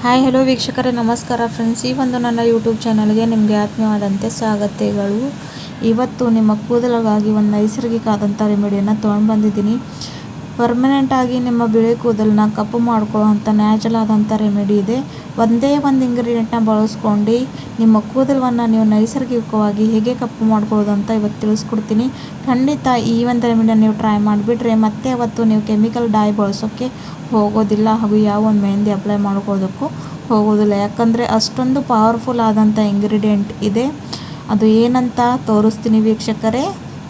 Hi hello ವೀಕ್ಷಕರೇ, ನಮಸ್ಕಾರ friends ಈ ಒಂದು ನನ್ನ ಯೂಟ್ಯೂಬ್ ಚಾನಲ್ಗೆ ನಿಮಗೆ ಆತ್ಮೀಯವಾದಂತೆ ಸ್ವಾಗತಗಳು. ಇವತ್ತು ನಿಮ್ಮ ಕೂದಲಿಗಾಗಿ ಒಂದು ನೈಸರ್ಗಿಕ ಆದಂಥ ರೆಮಿಡಿಯನ್ನು ತೊಗೊಂಡು ಬಂದಿದ್ದೀನಿ ಪರ್ಮನೆಂಟಾಗಿ ನಿಮ್ಮ ಬಿಳಿ ಕೂದಲನ್ನ ಕಪ್ಪು ಮಾಡ್ಕೊಳ್ಳೋವಂಥ ನ್ಯಾಚುರಲ್ ಆದಂಥ ರೆಮಿಡಿ ಇದೆ. ಒಂದೇ ಒಂದು ಇಂಗ್ರೀಡಿಯೆಂಟ್ನ ಬಳಸ್ಕೊಂಡು ನಿಮ್ಮ ಕೂದಲವನ್ನು ನೀವು ನೈಸರ್ಗಿಕವಾಗಿ ಹೇಗೆ ಕಪ್ಪು ಮಾಡ್ಕೊಳ್ಳೋದು ಅಂತ ಇವತ್ತು ತಿಳಿಸ್ಕೊಡ್ತೀನಿ. ಖಂಡಿತ ಈ ಒಂದು ರೆಮಿಡಿಯನ್ನು ನೀವು ಟ್ರೈ ಮಾಡಿಬಿಟ್ರೆ ಮತ್ತೆ ಅವತ್ತು ನೀವು ಕೆಮಿಕಲ್ ಡೈ ಬಳಸೋಕ್ಕೆ ಹೋಗೋದಿಲ್ಲ ಹಾಗೂ ಯಾವ ಒಂದು ಮೆಹಂದಿ ಅಪ್ಲೈ ಮಾಡ್ಕೊಳ್ಳೋದಕ್ಕೂ ಹೋಗೋದಿಲ್ಲ. ಯಾಕಂದರೆ ಅಷ್ಟೊಂದು ಪವರ್ಫುಲ್ ಆದಂಥ ಇಂಗ್ರೀಡಿಯೆಂಟ್ ಇದೆ. ಅದು ಏನಂತ ತೋರಿಸ್ತೀನಿ ವೀಕ್ಷಕರೇ.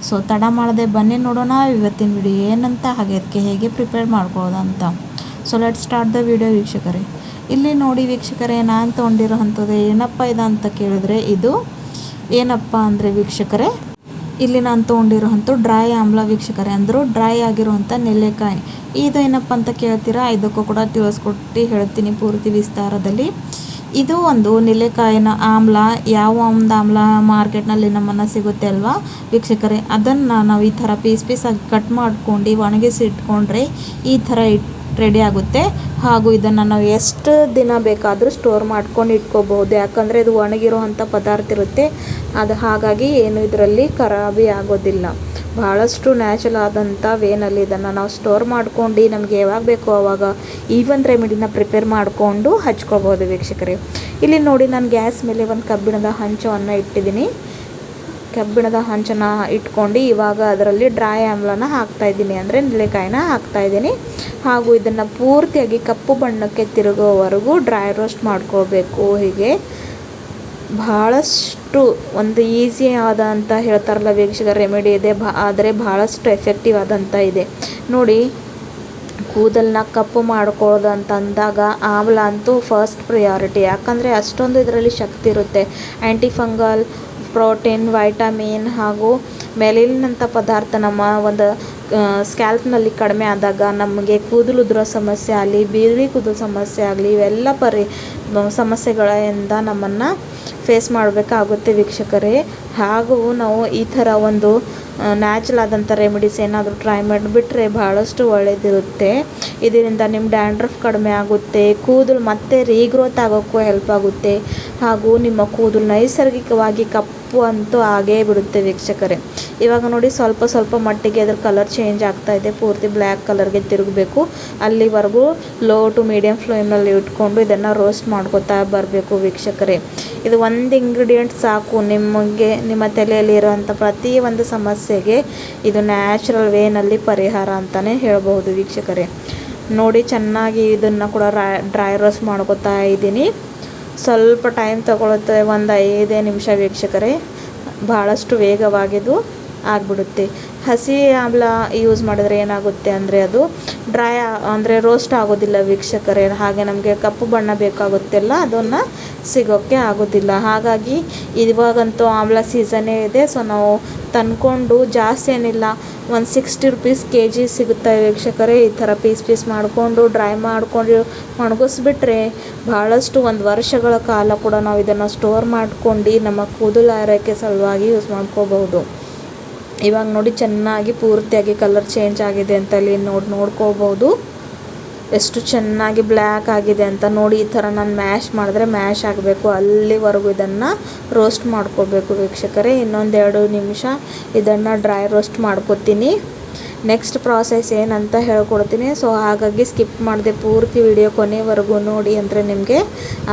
ಸೊ ತಡ ಮಾಡದೆ ಬನ್ನಿ ನೋಡೋಣ, ಇವತ್ತಿನ ವಿಡಿಯೋ ಏನಂತ, ಹಾಗೆ ಅದಕ್ಕೆ ಹೇಗೆ ಪ್ರಿಪೇರ್ ಮಾಡ್ಕೊಳೋದು ಅಂತ so let start the video ವೀಕ್ಷಕರೇ. ಇಲ್ಲಿ ನೋಡಿ ವೀಕ್ಷಕರೇ, ನಾನು ತೊಗೊಂಡಿರೋ ಅಂಥದ್ದು ಏನಪ್ಪ ಇದೆ ಅಂತ ಕೇಳಿದ್ರೆ ಇದು ಏನಪ್ಪ ಅಂದರೆ ವೀಕ್ಷಕರೇ, ಇಲ್ಲಿ ನಾನು ತೊಗೊಂಡಿರೋಂಥ ಡ್ರೈ ಆಮ್ಲ ವೀಕ್ಷಕರೇ. ಅಂದರು ಡ್ರೈ ಆಗಿರುವಂಥ ನೆಲ್ಲೆಕಾಯಿ. ಇದು ಏನಪ್ಪ ಅಂತ ಕೇಳ್ತೀರಾ? ಇದಕ್ಕೂ ಕೂಡ ತಿಳಿಸ್ಕೊಟ್ಟು ಹೇಳ್ತೀನಿ ಪೂರ್ತಿ ವಿಸ್ತಾರದಲ್ಲಿ. ಇದು ಒಂದು ನೆಲ್ಲೆಕಾಯಿನ ಆಮ್ಲ, ಯಾವ ಒಂದು ಆಮ್ಲ ಮಾರ್ಕೆಟ್ನಲ್ಲಿ ನಮ್ಮನ್ನು ಸಿಗುತ್ತೆ ಅಲ್ವಾ? ವೀಕ್ಷಕರೇ, ಅದನ್ನು ನಾವು ಈ ಥರ ಪೀಸ್ ಪೀಸಾಗಿ ಕಟ್ ಮಾಡ್ಕೊಂಡು ಒಣಗಿಸಿ ಇಟ್ಕೊಂಡ್ರೆ ಈ ಥರ ಇಟ್ ರೆಡಿ ಆಗುತ್ತೆ. ಹಾಗೂ ಇದನ್ನು ನಾವು ಎಷ್ಟು ದಿನ ಬೇಕಾದರೂ ಸ್ಟೋರ್ ಮಾಡ್ಕೊಂಡು ಇಟ್ಕೋಬಹುದು. ಯಾಕಂದರೆ ಇದು ಒಣಗಿರೋ ಅಂಥ ಪದಾರ್ಥ ಇರುತ್ತೆ. ಅದು ಹಾಗಾಗಿ ಏನು ಇದರಲ್ಲಿ ಖರಾಬಿ ಆಗೋದಿಲ್ಲ. ಭಾಳಷ್ಟು ನ್ಯಾಚುರಲ್ ಆದಂಥ ವೇನಲ್ಲಿ ಇದನ್ನು ನಾವು ಸ್ಟೋರ್ ಮಾಡ್ಕೊಂಡು ನಮಗೆ ಯಾವಾಗ ಬೇಕೋ ಆವಾಗ ಈ ಒಂದು ರೆಮಿಡಿನ ಪ್ರಿಪೇರ್ ಮಾಡಿಕೊಂಡು ಹಚ್ಕೋಬೋದು ವೀಕ್ಷಕರಿಗೆ ಇಲ್ಲಿ ನೋಡಿ ನಾನು ಗ್ಯಾಸ್ ಮೇಲೆ ಒಂದು ಕಬ್ಬಿಣದ ಹಂಚವನ್ನು ಇಟ್ಟಿದ್ದೀನಿ. ಕಬ್ಬಿಣದ ಹಂಚನ ಇಟ್ಕೊಂಡು ಇವಾಗ ಅದರಲ್ಲಿ ಡ್ರೈ ಆಮ್ಲನ ಹಾಕ್ತಾ ಇದ್ದೀನಿ ಅಂದರೆ ನೆಲೆಕಾಯಿನ ಹಾಕ್ತಾ ಇದ್ದೀನಿ. ಹಾಗೂ ಇದನ್ನು ಪೂರ್ತಿಯಾಗಿ ಕಪ್ಪು ಬಣ್ಣಕ್ಕೆ ತಿರುಗೋವರೆಗೂ ಡ್ರೈ ರೋಸ್ಟ್ ಮಾಡ್ಕೋಬೇಕು ಹೀಗೆ. ಭಾಳಷ್ಟು ಒಂದು ಈಸಿ ಅಂತ ಹೇಳ್ತಾರಲ್ಲ ವೀಕ್ಷಕ ರೆಮಿಡಿ ಇದೆ ಭಾ ಆದರೆ ಭಾಳಷ್ಟು ಎಫೆಕ್ಟಿವ್ ಆದಂಥ ಇದೆ. ನೋಡಿ ಕೂದಲನ್ನ ಕಪ್ಪು ಮಾಡ್ಕೊಳ್ಳೋದು ಅಂತ ಅಂದಾಗ ಆಮ್ಲ ಅಂತೂ ಫಸ್ಟ್ ಪ್ರಿಯಾರಿಟಿ ಯಾಕಂದರೆ ಅಷ್ಟೊಂದು ಇದರಲ್ಲಿ ಶಕ್ತಿ ಇರುತ್ತೆ. ಆ್ಯಂಟಿ ಫಂಗಲ್ ಪ್ರೋಟೀನ್, ವೈಟಮಿನ್ ಹಾಗೂ ಮೆಲಿನಂಥ ಪದಾರ್ಥ ನಮ್ಮ ಒಂದು ಸ್ಕ್ಯಾಲ್ಪ್ನಲ್ಲಿ ಕಡಿಮೆ ಆದಾಗ ನಮಗೆ ಕೂದಲು ಉದುರೋ ಸಮಸ್ಯೆ ಆಗಲಿ, ಬೀದಿ ಕೂದಲು ಸಮಸ್ಯೆ ಆಗಲಿ, ಇವೆಲ್ಲ ಪರಿ ಸಮಸ್ಯೆಗಳಿಂದ ನಮ್ಮನ್ನು ಫೇಸ್ ಮಾಡಬೇಕಾಗುತ್ತೆ ವೀಕ್ಷಕರೇ. ಹಾಗೂ ನಾವು ಈ ಥರ ಒಂದು ನ್ಯಾಚುರಲ್ ಆದಂಥ ರೆಮಿಡೀಸ್ ಏನಾದರೂ ಟ್ರೈ ಮಾಡಿಬಿಟ್ರೆ ಭಾಳಷ್ಟು ಒಳ್ಳೆಯದಿರುತ್ತೆ ಇದರಿಂದ ನಿಮ್ಮ ಡ್ಯಾಂಡ್ರಫ್ ಕಡಿಮೆ ಆಗುತ್ತೆ, ಕೂದಲು ಮತ್ತೆ ರೀಗ್ರೋತ್ ಆಗೋಕ್ಕೂ ಹೆಲ್ಪ್ ಆಗುತ್ತೆ. ಹಾಗೂ ನಿಮ್ಮ ಕೂದಲು ನೈಸರ್ಗಿಕವಾಗಿ ಕಪ್ಪು ಅಂತೂ ಆಗೇ ಬಿಡುತ್ತೆ ವೀಕ್ಷಕರೇ. ಇವಾಗ ನೋಡಿ ಸ್ವಲ್ಪ ಸ್ವಲ್ಪ ಮಟ್ಟಿಗೆ ಅದ್ರ ಕಲರ್ ಚೇಂಜ್ ಆಗ್ತಾ ಇದೆ. ಪೂರ್ತಿ ಬ್ಲ್ಯಾಕ್ ಕಲರ್ಗೆ ತಿರುಗಬೇಕು. ಅಲ್ಲಿವರೆಗೂ ಲೋ ಟು ಮೀಡಿಯಂ ಫ್ಲೇಮ್ನಲ್ಲಿ ಇಟ್ಕೊಂಡು ಇದನ್ನು ರೋಸ್ಟ್ ಮಾಡ್ಕೋತಾ ಬರಬೇಕು ವೀಕ್ಷಕರೇ. ಇದು ಒಂದು ಇಂಗ್ರೀಡಿಯೆಂಟ್ ಸಾಕು. ನಿಮಗೆ ನಿಮ್ಮ ತಲೆಯಲ್ಲಿ ಪ್ರತಿ ಒಂದು ಸಮಸ್ಯೆಗೆ ಇದು ನ್ಯಾಚುರಲ್ ವೇನಲ್ಲಿ ಪರಿಹಾರ ಅಂತಲೇ ಹೇಳ್ಬೋದು ವೀಕ್ಷಕರೇ. ನೋಡಿ ಚೆನ್ನಾಗಿ ಇದನ್ನು ಕೂಡ ಡ್ರೈ ರೋಸ್ಟ್ ಮಾಡ್ಕೋತಾ ಇದ್ದೀನಿ. ಸ್ವಲ್ಪ ಟೈಮ್ ತಗೊಳುತ್ತೆ ಒಂದು ಐದೇ ನಿಮಿಷ ವೀಕ್ಷಕರೇ. ಭಾಳಷ್ಟು ವೇಗವಾಗಿದು ಆಗಿಬಿಡುತ್ತೆ. ಹಸಿ ಆಮ್ಲ ಯೂಸ್ ಮಾಡಿದ್ರೆ ಏನಾಗುತ್ತೆ ಅಂದರೆ ಅದು ಡ್ರೈ ಅಂದರೆ ರೋಸ್ಟ್ ಆಗೋದಿಲ್ಲ ವೀಕ್ಷಕರೇ. ಹಾಗೆ ನಮಗೆ ಕಪ್ಪು ಬಣ್ಣ ಬೇಕಾಗುತ್ತೆಲ್ಲ ಅದನ್ನು ಸಿಗೋಕ್ಕೆ ಆಗೋದಿಲ್ಲ. ಹಾಗಾಗಿ ಇವಾಗಂತೂ ಆಮ್ಲ ಸೀಸನೇ ಇದೆ. ಸೊ ನಾವು ತಂದ್ಕೊಂಡು ಜಾಸ್ತಿ ಏನಿಲ್ಲ, ಒಂದು ಸಿಕ್ಸ್ಟಿ ರುಪೀಸ್ ಕೆ ಜಿ ಸಿಗುತ್ತೆ ವೀಕ್ಷಕರೇ. ಈ ಥರ ಪೀಸ್ ಪೀಸ್ ಮಾಡಿಕೊಂಡು ಡ್ರೈ ಮಾಡಿಕೊಂಡು, ಒಣಗಿಸ್ಬಿಟ್ರೆ ಭಾಳಷ್ಟು ಒಂದು ವರ್ಷಗಳ ಕಾಲ ಕೂಡ ನಾವು ಇದನ್ನು ಸ್ಟೋರ್ ಮಾಡ್ಕೊಂಡು ನಮ್ಮ ಕೂದಲು ಆರೈಕೆ ಸಲುವಾಗಿ ಯೂಸ್ ಮಾಡ್ಕೋಬಹುದು. ಇವಾಗ ನೋಡಿ ಚೆನ್ನಾಗಿ ಪೂರ್ತಿಯಾಗಿ ಕಲರ್ ಚೇಂಜ್ ಆಗಿದೆ ಅಂತ ಅಲ್ಲಿ ನೋಡಿ ನೋಡ್ಕೋಬೋದು. ಎಷ್ಟು ಚೆನ್ನಾಗಿ ಬ್ಲ್ಯಾಕ್ ಆಗಿದೆ ಅಂತ ನೋಡಿ ಈ ಥರ ನಾನು ಮ್ಯಾಶ್ ಮಾಡಿದ್ರೆ ಮ್ಯಾಶ್ ಆಗಬೇಕು. ಅಲ್ಲಿವರೆಗೂ ಇದನ್ನು ರೋಸ್ಟ್ ಮಾಡ್ಕೋಬೇಕು ವೀಕ್ಷಕರೇ. ಇನ್ನೊಂದೆರಡು ನಿಮಿಷ ಇದನ್ನು ಡ್ರೈ ರೋಸ್ಟ್ ಮಾಡ್ಕೊತೀನಿ. ನೆಕ್ಸ್ಟ್ ಪ್ರಾಸೆಸ್ ಏನಂತ ಹೇಳ್ಕೊಡ್ತೀನಿ. ಸೊ ಹಾಗಾಗಿ ಸ್ಕಿಪ್ ಮಾಡಿದೆ ಪೂರ್ತಿ ವಿಡಿಯೋ ಕೊನೆವರೆಗೂ ನೋಡಿ ಅಂದರೆ ನಿಮಗೆ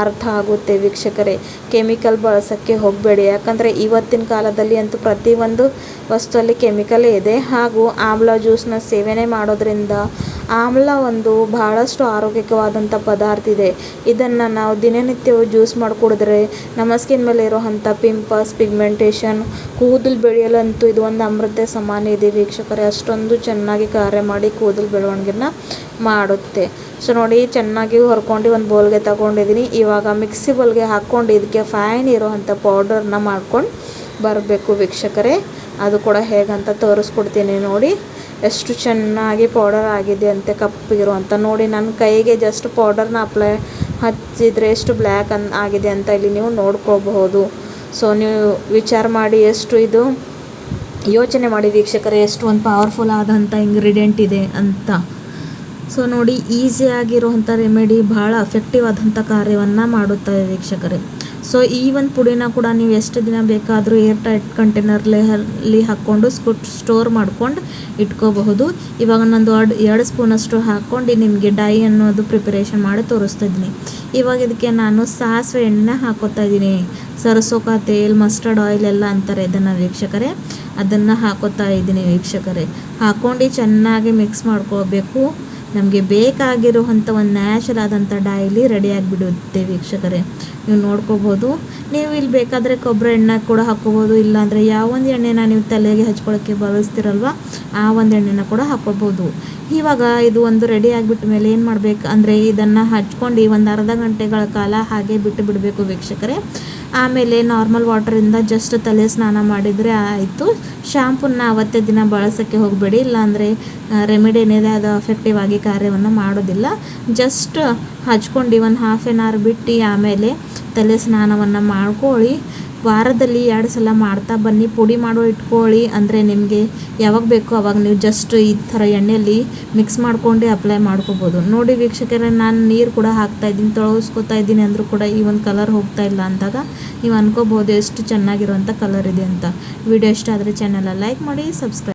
ಅರ್ಥ ಆಗುತ್ತೆ ವೀಕ್ಷಕರೇ. ಕೆಮಿಕಲ್ ಬಳಸೋಕ್ಕೆ ಹೋಗಬೇಡಿ. ಯಾಕಂದರೆ ಇವತ್ತಿನ ಕಾಲದಲ್ಲಿ ಅಂತೂ ಪ್ರತಿಯೊಂದು ವಸ್ತುವಲ್ಲಿ ಕೆಮಿಕಲೇ ಇದೆ. ಹಾಗೂ ಆಮ್ಲ ಜ್ಯೂಸನ್ನ ಸೇವನೆ ಮಾಡೋದ್ರಿಂದ ಆಮ್ಲ ಒಂದು ಬಹಳಷ್ಟು ಆರೋಗ್ಯಕವಾದಂಥ ಪದಾರ್ಥ ಇದೆ. ಇದನ್ನು ನಾವು ದಿನನಿತ್ಯವೂ ಜ್ಯೂಸ್ ಮಾಡಿ ಕುಡಿದ್ರೆ ನಮ್ಮ ಸ್ಕಿನ್ ಮೇಲೆ ಇರೋವಂಥ ಪಿಂಪಲ್ಸ್ ಪಿಗ್ಮೆಂಟೇಷನ್ ಕೂದಲು ಬೆಳೆಯಲಂತೂ ಇದು ಒಂದು ಅಮೃತ ಸಮಾನ ಇದೆ ವೀಕ್ಷಕರೇ. ಅಷ್ಟೊಂದು ಚೆನ್ನಾಗಿ ಕಾರ್ಯ ಮಾಡಿ ಕೂದಲು ಬೆಳವಣಿಗೆನ ಮಾಡುತ್ತೆ. ಸೊ ನೋಡಿ, ಚೆನ್ನಾಗಿ ಹೊರ್ಕೊಂಡು ಒಂದು ಬೋಲ್ಗೆ ತಗೊಂಡಿದ್ದೀನಿ ಇವಾಗ ಮಿಕ್ಸಿ ಬೋಲ್ಗೆ ಹಾಕ್ಕೊಂಡು ಇದಕ್ಕೆ ಫೈನ್ ಇರೋವಂಥ ಪೌಡರ್ನ ಮಾಡ್ಕೊಂಡು ಬರಬೇಕು ವೀಕ್ಷಕರೇ. ಅದು ಕೂಡ ಹೇಗಂತ ತೋರಿಸ್ಕೊಡ್ತೀನಿ ನೋಡಿ. ಎಷ್ಟು ಚೆನ್ನಾಗಿ ಪೌಡರ್ ಆಗಿದೆ ಅಂತೆ ಕಪ್ಪಿರುವಂಥ ನೋಡಿ ನನ್ನ ಕೈಗೆ ಜಸ್ಟ್ ಪೌಡರ್ನ ಅಪ್ಲೈ ಹಚ್ಚಿದರೆ ಎಷ್ಟು ಬ್ಲ್ಯಾಕ್ ಅನ್ ಆಗಿದೆ ಅಂತ ಇಲ್ಲಿ ನೀವು ನೋಡ್ಕೋಬಹುದು. ಸೊ ನೀವು ವಿಚಾರ ಮಾಡಿ ಎಷ್ಟು ಇದು ಯೋಚನೆ ಮಾಡಿ ವೀಕ್ಷಕರೇ ಎಷ್ಟು ಒಂದು ಪವರ್ಫುಲ್ ಆದಂಥ ಇಂಗ್ರೀಡಿಯೆಂಟ್ ಇದೆ ಅಂತ. ಸೊ ನೋಡಿ ಈಸಿಯಾಗಿರುವಂಥ ರೆಮಿಡಿ ಭಾಳ ಅಫೆಕ್ಟಿವ್ ಆದಂಥ ಕಾರ್ಯವನ್ನು ಮಾಡುತ್ತವೆ ವೀಕ್ಷಕರೇ. ಸೊ ಈ ಒಂದು ಪುಡಿನ ಕೂಡ ನೀವು ಎಷ್ಟು ದಿನ ಬೇಕಾದರೂ ಏರ್ ಟೈಟ್ ಕಂಟೈನರ್ಲಿ ಹಾಕ್ಕೊಂಡು ಸ್ಟೋರ್ ಮಾಡ್ಕೊಂಡು ಇಟ್ಕೋಬಹುದು. ಇವಾಗ ನಂದು ಎರಡು ಎರಡು ಸ್ಪೂನಷ್ಟು ಹಾಕ್ಕೊಂಡು ನಿಮಗೆ ಡೈ ಅನ್ನೋದು ಪ್ರಿಪರೇಷನ್ ಮಾಡಿ ತೋರಿಸ್ತಾ ಇದ್ದೀನಿ. ಇವಾಗ ಇದಕ್ಕೆ ನಾನು ಸಾಸಿವೆ ಎಣ್ಣೆ ಹಾಕೋತಾ ಇದ್ದೀನಿ. ಸರಸೋಕ ತೇಲ್ ಮಸ್ಟರ್ಡ್ ಆಯಿಲ್ ಎಲ್ಲ ಅಂತಾರೆ ಇದನ್ನು ವೀಕ್ಷಕರೇ. ಅದನ್ನು ಹಾಕೋತಾ ಇದ್ದೀನಿ ವೀಕ್ಷಕರೇ. ಹಾಕ್ಕೊಂಡು ಚೆನ್ನಾಗಿ ಮಿಕ್ಸ್ ಮಾಡ್ಕೋಬೇಕು. ನಮಗೆ ಬೇಕಾಗಿರುವಂಥ ಒಂದು ನ್ಯಾಚುರಲ್ ಆದಂಥ ಡೈಲಿ ರೆಡಿ ಆಗಿಬಿಡುತ್ತೆ ವೀಕ್ಷಕರೇ. ನೀವು ನೋಡ್ಕೋಬೋದು. ನೀವು ಇಲ್ಲಿ ಬೇಕಾದರೆ ಕೊಬ್ಬರಿ ಎಣ್ಣೆ ಕೂಡ ಹಾಕ್ಕೋಬೋದು. ಇಲ್ಲಾಂದರೆ ಯಾವೊಂದು ಎಣ್ಣೆನ ನೀವು ತಲೆಗೆ ಹಚ್ಕೊಳ್ಳೋಕ್ಕೆ ಬಳಸ್ತಿರಲ್ವ, ಆ ಒಂದು ಎಣ್ಣೆನ ಕೂಡ ಹಾಕ್ಕೋಬೋದು. ಇವಾಗ ಇದು ಒಂದು ರೆಡಿ ಆಗಿಬಿಟ್ಟ ಮೇಲೆ ಏನು ಮಾಡಬೇಕು ಅಂದರೆ ಇದನ್ನು ಹಚ್ಕೊಂಡು ಒಂದು ಅರ್ಧ ಗಂಟೆಗಳ ಕಾಲ ಹಾಗೆ ಬಿಟ್ಟು ಬಿಡಬೇಕು ವೀಕ್ಷಕರೇ. ಆಮೇಲೆ ನಾರ್ಮಲ್ ವಾಟರಿಂದ ಜಸ್ಟ್ ತಲೆ ಸ್ನಾನ ಮಾಡಿದರೆ ಆಯಿತು. ಶ್ಯಾಂಪೂನ ಅವತ್ತೇ ದಿನ ಬಳಸೋಕ್ಕೆ ಹೋಗಬೇಡಿ, ಇಲ್ಲಾಂದರೆ ರೆಮಿಡಿ ಏನಿದೆ ಅದು ಅಫೆಕ್ಟಿವ್ ಆಗಿ ಕಾರ್ಯವನ್ನು ಮಾಡೋದಿಲ್ಲ. ಜಸ್ಟ್ ಹಚ್ಕೊಂಡು ಒಂದು ಹಾಫ್ ಆನ್ ಅವರ್ ಬಿಟ್ಟು ಆಮೇಲೆ ತಲೆ ಸ್ನಾನವನ್ನು ಮಾಡ್ಕೊಳ್ಳಿ. ವಾರದಲ್ಲಿ ಎರಡು ಸಲ ಮಾಡ್ತಾ ಬನ್ನಿ, ಪುಡಿ ಮಾಡೋ ಇಟ್ಕೊಳ್ಳಿ. ಅಂದರೆ ನಿಮಗೆ ಯಾವಾಗ ಬೇಕೋ ಅವಾಗ ನೀವು ಜಸ್ಟ್ ಈ ಥರ ಎಣ್ಣೆಯಲ್ಲಿ ಮಿಕ್ಸ್ ಮಾಡ್ಕೊಂಡು ಅಪ್ಲೈ ಮಾಡ್ಕೋಬೋದು. ನೋಡಿ ವೀಕ್ಷಕರೇ, ನಾನು ನೀರು ಕೂಡ ಹಾಕ್ತಾ ಇದ್ದೀನಿ ತೊಳಗಿಸ್ಕೊತಾ ಇದ್ದೀನಿ ಅಂದರೂ ಕೂಡ ಈ ಒಂದು ಕಲರ್ ಹೋಗ್ತಾ ಇಲ್ಲ ಅಂದಾಗ ನೀವು ಅನ್ಕೋಬೋದು ಎಷ್ಟು ಚೆನ್ನಾಗಿರುವಂಥ ಕಲರ್ ಇದೆ ಅಂತ. ವಿಡಿಯೋ ಇಷ್ಟ ಆದರೆ ಚಾನಲ ಲೈಕ್ ಮಾಡಿ ಸಬ್ಸ್ಕ್ರೈಬ್